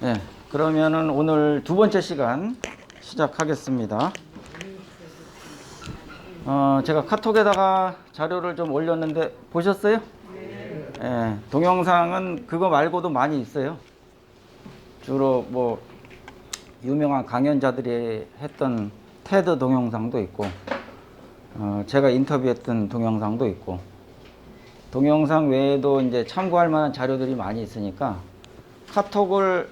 네, 그러면은 오늘 두 번째 시간 시작하겠습니다. 어, 제가 카톡에다가 자료를 좀 올렸는데 보셨어요? 네. 동영상은 그거 말고도 많이 있어요. 주로 뭐 유명한 강연자들이 했던 테드 동영상도 있고, 어, 제가 인터뷰했던 동영상도 있고, 동영상 외에도 이제 참고할 만한 자료들이 많이 있으니까 카톡을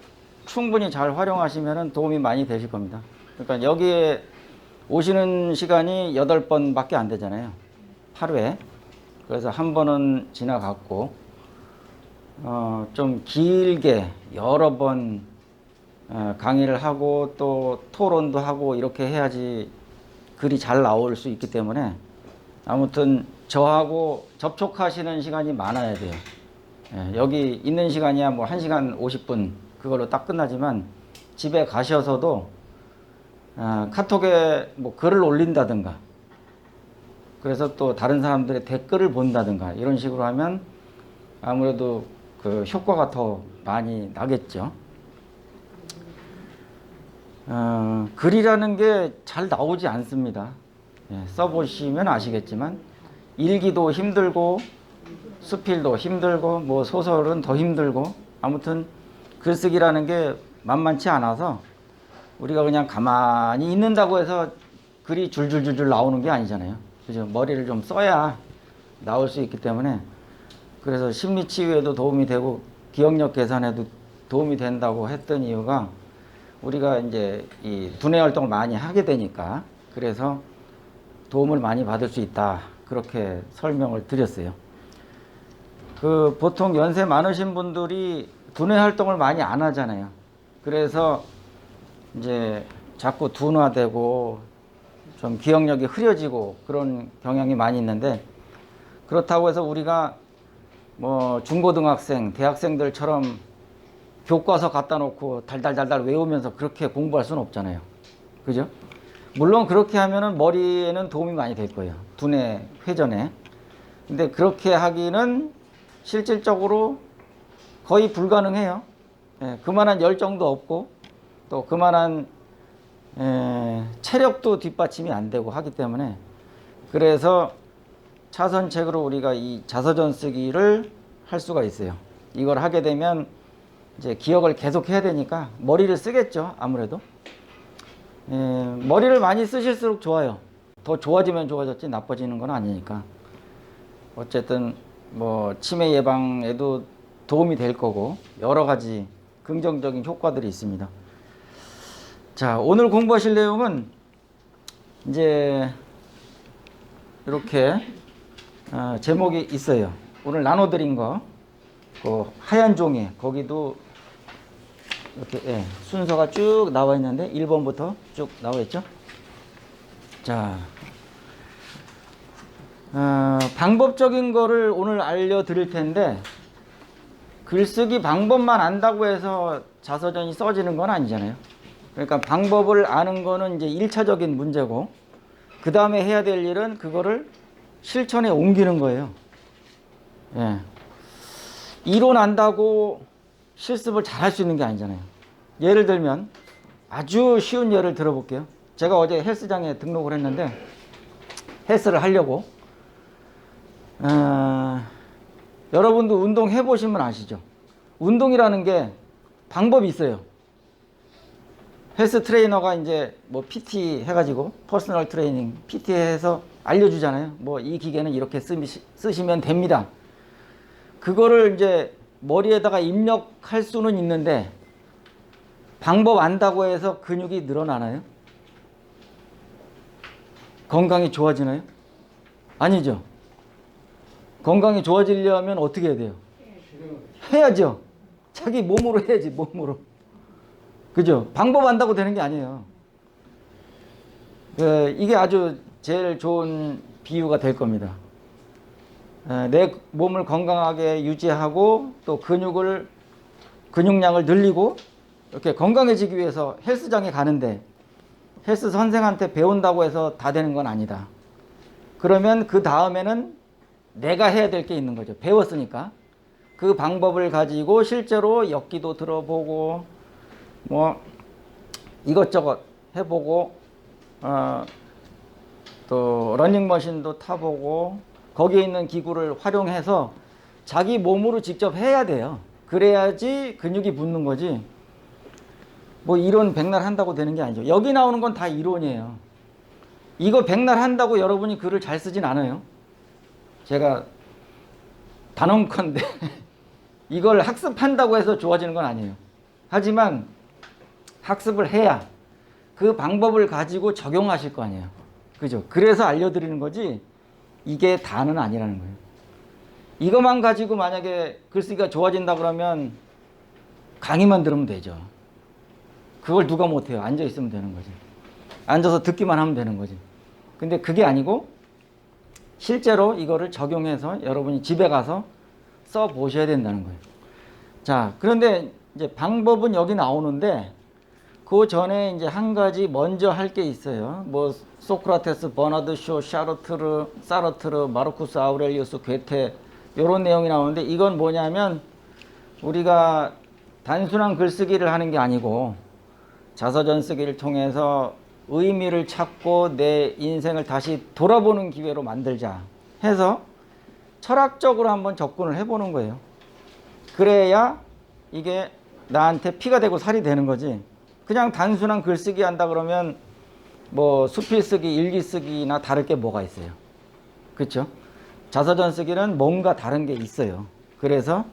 충분히 잘 활용하시면 도움이 많이 되실 겁니다. 그러니까 여기에 오시는 시간이 8번밖에 안 되잖아요. 하루에. 그래서 한 번은 지나갔고, 어, 좀 길게 여러 번 어, 강의를 하고 또 토론도 하고 이렇게 해야지 글이 잘 나올 수 있기 때문에 아무튼 저하고 접촉하시는 시간이 많아야 돼요. 예, 여기 있는 시간이야 뭐 1시간 50분 그걸로 딱 끝나지만 집에 가셔서도 아, 카톡에 뭐 글을 올린다든가 그래서 또 다른 사람들의 댓글을 본다든가 이런 식으로 하면 아무래도 그 효과가 더 많이 나겠죠. 어, 글이라는 게 잘 나오지 않습니다. 예, 써보시면 아시겠지만 일기도 힘들고 수필도 힘들고 뭐 소설은 더 힘들고 아무튼 글쓰기라는 게 만만치 않아서 우리가 그냥 가만히 있는다고 해서 글이 줄줄줄줄 나오는 게 아니잖아요. 그죠? 머리를 좀 써야 나올 수 있기 때문에 그래서 심리 치유에도 도움이 되고 기억력 개선에도 도움이 된다고 했던 이유가 우리가 이제 이 두뇌 활동을 많이 하게 되니까 그래서 도움을 많이 받을 수 있다. 그렇게 설명을 드렸어요. 그 보통 연세 많으신 분들이 두뇌 활동을 많이 안 하잖아요. 그래서 이제 자꾸 둔화되고 좀 기억력이 흐려지고 그런 경향이 많이 있는데 그렇다고 해서 우리가 뭐 중고등학생, 대학생들처럼 교과서 갖다 놓고 달달달달 외우면서 그렇게 공부할 수는 없잖아요. 그죠? 물론 그렇게 하면은 머리에는 도움이 많이 될 거예요. 두뇌 회전에. 근데 그렇게 하기는 실질적으로 거의 불가능해요. 예, 그만한 열정도 없고 또 그만한 에, 체력도 뒷받침이 안 되고 하기 때문에 그래서 차선책으로 우리가 이 자서전 쓰기를 할 수가 있어요. 이걸 하게 되면 이제 기억을 계속 해야 되니까 머리를 쓰겠죠. 아무래도. 에, 머리를 많이 쓰실수록 좋아요. 더 좋아지면 좋아졌지 나빠지는 건 아니니까. 어쨌든 뭐 치매 예방에도 도움이 될 거고 여러 가지 긍정적인 효과들이 있습니다. 자, 오늘 공부하실 내용은 이제 이렇게 어, 제목이 있어요. 오늘 나눠드린 거, 그 하얀 종이 거기도 이렇게 예, 순서가 쭉 나와 있는데 1번부터 쭉 나와 있죠. 자, 어, 방법적인 거를 오늘 알려드릴 텐데 글쓰기 방법만 안다고 해서 자서전이 써지는 건 아니잖아요. 그러니까 방법을 아는 거는 이제 1차적인 문제고 그 다음에 해야 될 일은 그거를 실천에 옮기는 거예요. 예. 이론 안다고 실습을 잘 할 수 있는 게 아니잖아요. 예를 들면 아주 쉬운 예를 들어볼게요. 제가 어제 헬스장에 등록을 했는데 헬스를 하려고 어, 여러분도 운동 해보시면 아시죠? 운동이라는 게 방법이 있어요. 헬스 트레이너가 이제 뭐 PT 해가지고 퍼스널 트레이닝 PT 해서 알려주잖아요. 뭐 이 기계는 이렇게 쓰시, 쓰시면 됩니다. 그거를 이제 머리에다가 입력할 수는 있는데 방법 안다고 해서 근육이 늘어나나요? 건강이 좋아지나요? 아니죠. 건강이 좋아지려면 어떻게 해야 돼요? 해야죠. 자기 몸으로 해야지, 몸으로. 그죠? 방법 안다고 되는 게 아니에요. 그, 이게 아주 제일 좋은 비유가 될 겁니다. 에, 내 몸을 건강하게 유지하고 또 근육을, 근육량을 늘리고 이렇게 건강해지기 위해서 헬스장에 가는데 헬스 선생한테 배운다고 해서 다 되는 건 아니다. 그러면 그 다음에는 내가 해야 될 게 있는 거죠. 배웠으니까. 그 방법을 가지고 실제로 역기도 들어보고 뭐 이것저것 해보고 어, 또 러닝머신도 타보고 거기에 있는 기구를 활용해서 자기 몸으로 직접 해야 돼요. 그래야지 근육이 붙는 거지. 뭐 이론 백날 한다고 되는 게 아니죠. 여기 나오는 건 다 이론이에요. 이거 백날 한다고 여러분이 글을 잘 쓰진 않아요. 제가 단언컨대 이걸 학습한다고 해서 좋아지는 건 아니에요. 하지만 학습을 해야 그 방법을 가지고 적용하실 거 아니에요. 그죠? 그래서 알려드리는 거지 이게 다는 아니라는 거예요. 이것만 가지고 만약에 글쓰기가 좋아진다 그러면 강의만 들으면 되죠. 그걸 누가 못해요. 앉아 있으면 되는 거지. 앉아서 듣기만 하면 되는 거지. 근데 그게 아니고 실제로 이거를 적용해서 여러분이 집에 가서 써 보셔야 된다는 거예요. 자, 그런데 이제 방법은 여기 나오는데 그 전에 이제 한 가지 먼저 할 게 있어요. 뭐 소크라테스, 버나드 쇼, 샤르트르, 사르트르, 마르쿠스 아우렐리우스, 괴테 이런 내용이 나오는데 이건 뭐냐면 우리가 단순한 글쓰기를 하는 게 아니고 자서전 쓰기를 통해서 의미를 찾고 내 인생을 다시 돌아보는 기회로 만들자 해서 철학적으로 한번 접근을 해보는 거예요. 그래야 이게 나한테 피가 되고 살이 되는 거지. 그냥 단순한 글쓰기 한다 그러면 뭐 수필 쓰기, 일기 쓰기나 다를 게 뭐가 있어요. 그렇죠? 자서전 쓰기는 뭔가 다른 게 있어요. 그래서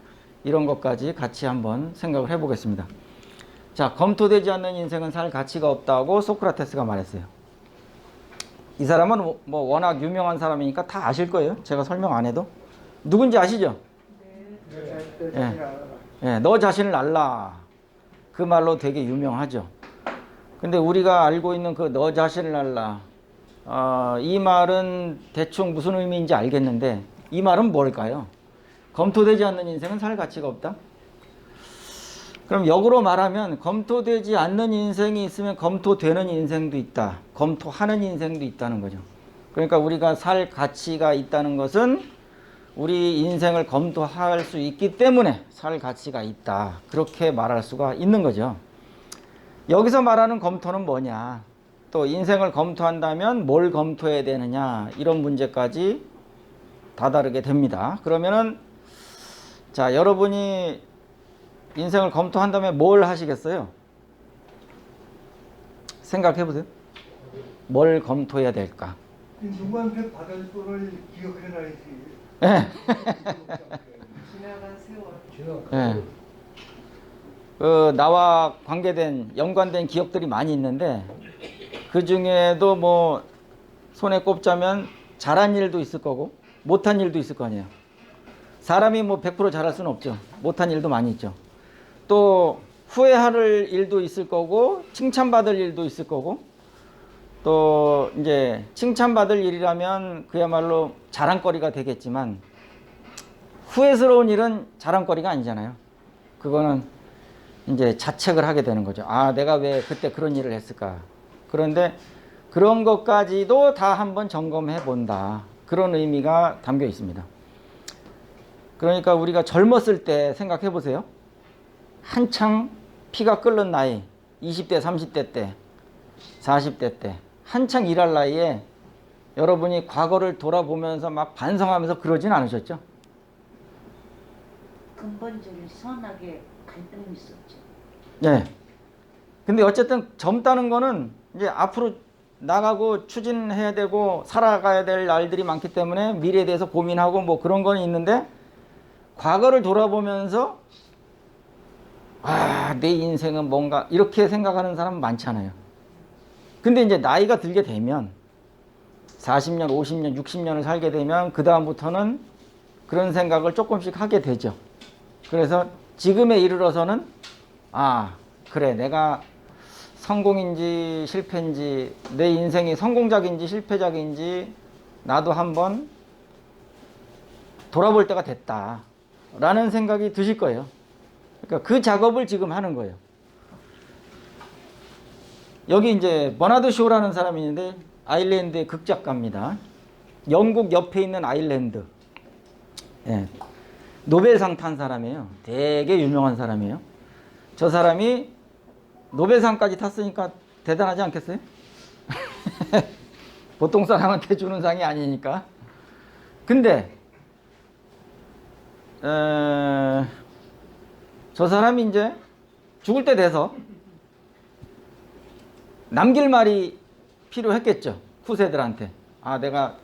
이런 것까지 같이 한번 생각을 해보겠습니다. 자, 검토되지 않는 인생은 살 가치가 없다고 소크라테스가 말했어요. 이 사람은 뭐 워낙 유명한 사람이니까 다 아실 거예요. 제가 설명 안 해도. 누군지 아시죠? 예. 예, 너 자신을 알라. 그 말로 되게 유명하죠. 근데 우리가 알고 있는 그 너 자신을 알라. 어, 이 말은 대충 무슨 의미인지 알겠는데 이 말은 뭘까요? 검토되지 않는 인생은 살 가치가 없다. 그럼 역으로 말하면 검토되지 않는 인생이 있으면 검토되는 인생도 있다. 검토하는 인생도 있다는 거죠. 그러니까 우리가 살 가치가 있다는 것은 우리 인생을 검토할 수 있기 때문에 살 가치가 있다. 그렇게 말할 수가 있는 거죠. 여기서 말하는 검토는 뭐냐? 또 인생을 검토한다면 뭘 검토해야 되느냐? 이런 문제까지 다다르게 됩니다. 그러면은 자, 여러분이 인생을 검토한다면 뭘 하시겠어요? 생각해 보세요. 뭘 검토해야 될까? 누구한테 받을 거를 기억해놔야지. 예. 지나간 세월. 예. 그 나와 관계된 연관된 기억들이 많이 있는데 그 중에도 뭐 손에 꼽자면 잘한 일도 있을 거고 못한 일도 있을 거 아니에요. 사람이 뭐 100% 잘할 수는 없죠. 못한 일도 많이 있죠. 또 후회할 일도 있을 거고 칭찬받을 일도 있을 거고 또 이제 칭찬받을 일이라면 그야말로 자랑거리가 되겠지만 후회스러운 일은 자랑거리가 아니잖아요. 그거는 이제 자책을 하게 되는 거죠. 아, 내가 왜 그때 그런 일을 했을까? 그런데 그런 것까지도 다 한번 점검해 본다. 그런 의미가 담겨 있습니다. 그러니까 우리가 젊었을 때 생각해 보세요. 한창 피가 끓는 나이, 20대, 30대 때, 40대 때, 한창 일할 나이에 여러분이 과거를 돌아보면서 막 반성하면서 그러진 않으셨죠? 근본적인 선하게 갈등이 있었죠. 네. 근데 어쨌든 젊다는 거는 이제 앞으로 나가고 추진해야 되고 살아가야 될 날들이 많기 때문에 미래에 대해서 고민하고 뭐 그런 건 있는데 과거를 돌아보면서 아, 내 인생은 뭔가 이렇게 생각하는 사람 많잖아요. 근데 이제 나이가 들게 되면 40년, 50년, 60년을 살게 되면 그다음부터는 그런 생각을 조금씩 하게 되죠. 그래서 지금에 이르러서는 아, 그래. 내가 성공인지 실패인지 내 인생이 성공작인지 실패작인지 나도 한번 돌아볼 때가 됐다. 라는 생각이 드실 거예요. 그러니까 그 작업을 지금 하는 거예요. 여기 이제 버나드 쇼라는 사람이 있는데 아일랜드의 극작가입니다. 영국 옆에 있는 아일랜드. 예. 노벨상 탄 사람이에요. 되게 유명한 사람이에요. 저 사람이 노벨상까지 탔으니까 대단하지 않겠어요? 보통 사람한테 주는 상이 아니니까. 근데 에, 저 사람이 이제 죽을 때 돼서 남길 말이 필요했겠죠. 후세들한테. 아, 내가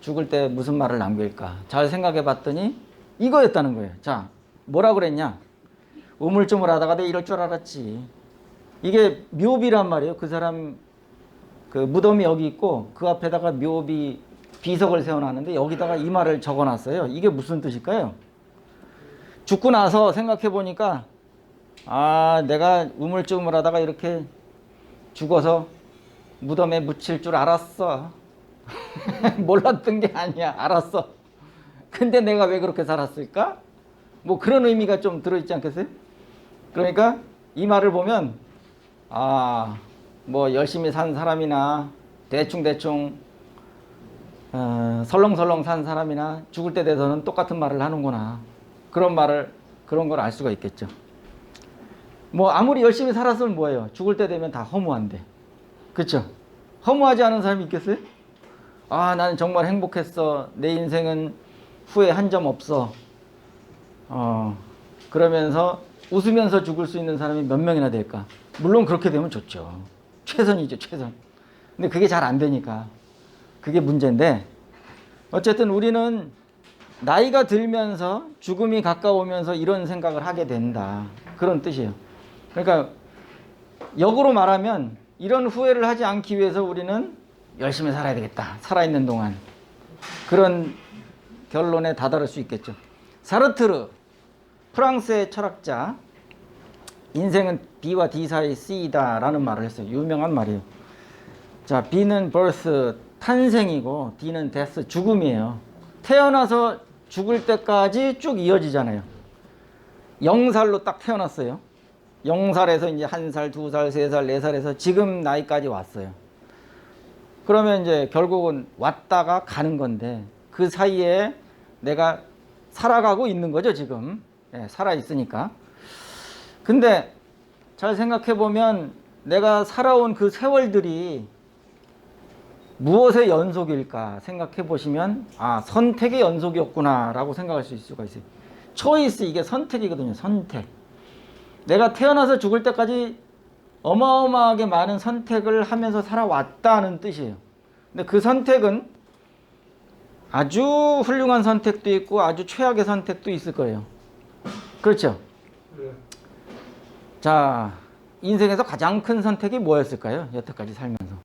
죽을 때 무슨 말을 남길까? 잘 생각해 봤더니 이거였다는 거예요. 자, 뭐라 그랬냐? 우물쭈물 하다가 내가 이럴 줄 알았지. 이게 묘비란 말이에요. 그 사람 그 무덤이 여기 있고 그 앞에다가 묘비 비석을 세워놨는데 여기다가 이 말을 적어놨어요. 이게 무슨 뜻일까요? 죽고 나서 생각해 보니까 아 내가 우물쭈물 하다가 이렇게 죽어서 무덤에 묻힐 줄 알았어. 몰랐던 게 아니야. 알았어. 근데 내가 왜 그렇게 살았을까? 뭐 그런 의미가 좀 들어있지 않겠어요? 그러니까 이 말을 보면 아, 뭐 열심히 산 사람이나 대충 대충 어, 설렁설렁 산 사람이나 죽을 때 돼서는 똑같은 말을 하는구나. 그런 말을 그런 걸 알 수가 있겠죠. 뭐 아무리 열심히 살았으면 뭐예요? 죽을 때 되면 다 허무한데. 그렇죠? 허무하지 않은 사람이 있겠어요? 아, 나는 정말 행복했어. 내 인생은 후회 한 점 없어. 어, 그러면서 웃으면서 죽을 수 있는 사람이 몇 명이나 될까? 물론 그렇게 되면 좋죠. 최선이죠, 최선. 근데 그게 잘 안 되니까. 그게 문제인데, 어쨌든 우리는 나이가 들면서 죽음이 가까우면서 이런 생각을 하게 된다. 그런 뜻이에요. 그러니까 역으로 말하면 이런 후회를 하지 않기 위해서 우리는 열심히 살아야 되겠다. 살아있는 동안. 그런 결론에 다다를 수 있겠죠. 사르트르, 프랑스의 철학자, 인생은 B와 D 사이 C이다 라는 말을 했어요. 유명한 말이에요. 자, B는 birth, 탄생이고, D는 death, 죽음이에요. 태어나서 죽을 때까지 쭉 이어지잖아요. 0살로 딱 태어났어요. 0살에서 이제 1살, 2살, 3살, 4살에서 지금 나이까지 왔어요. 그러면 이제 결국은 왔다가 가는 건데 그 사이에 내가 살아가고 있는 거죠, 지금. 예, 살아 있으니까. 근데 잘 생각해 보면 내가 살아온 그 세월들이 무엇의 연속일까 생각해 보시면 아, 선택의 연속이었구나라고 생각할 수 있을 수가 있어요. 초이스 이게 선택이거든요. 선택. 내가 태어나서 죽을 때까지 어마어마하게 많은 선택을 하면서 살아왔다는 뜻이에요. 근데 그 선택은 아주 훌륭한 선택도 있고 아주 최악의 선택도 있을 거예요. 그렇죠? 자, 인생에서 가장 큰 선택이 뭐였을까요? 여태까지 살면서.